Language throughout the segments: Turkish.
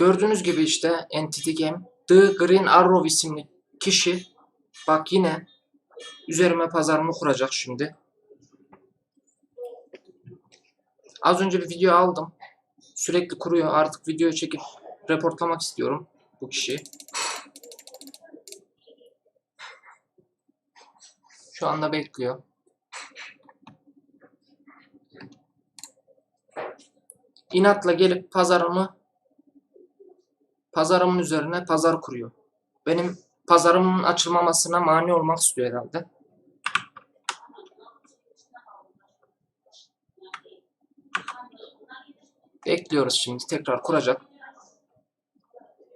Gördüğünüz gibi işte Entity Game The Green Arrow isimli kişi bak yine üzerime pazarımı kuracak şimdi. Az önce bir video aldım. Sürekli kuruyor. Artık video çekip reportlamak istiyorum bu kişiyi. Şu anda bekliyor. İnatla gelip pazarımı pazarımın üzerine pazar kuruyor. Benim pazarımın açılmamasına mani olmak istiyor herhalde. Bekliyoruz şimdi. Tekrar kuracak.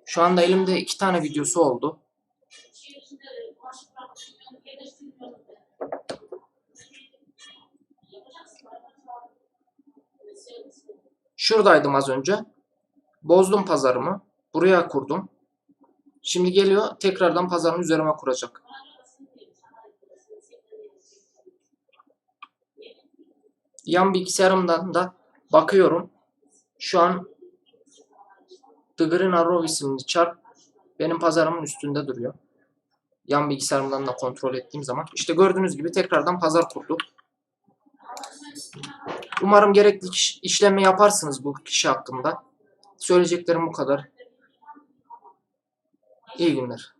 Şu anda elimde iki tane videosu oldu. Şuradaydım az önce. Bozdum pazarımı. Buraya kurdum. Şimdi geliyor tekrardan pazarın üzerime kuracak. Yan bilgisayarımdan da bakıyorum. Şu an The Green Arrow isimli çarp benim pazarımın üstünde duruyor. Yan bilgisayarımdan da kontrol ettiğim zaman. İşte gördüğünüz gibi tekrardan pazar kurdu. Umarım gerekli iş- işlemi yaparsınız bu kişi hakkında. Söyleyeceklerim bu kadar. İyi günler.